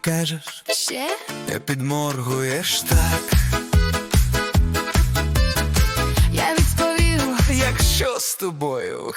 кажеш, Ще? Не підморгуєш так. я відповів, Якщо з тобою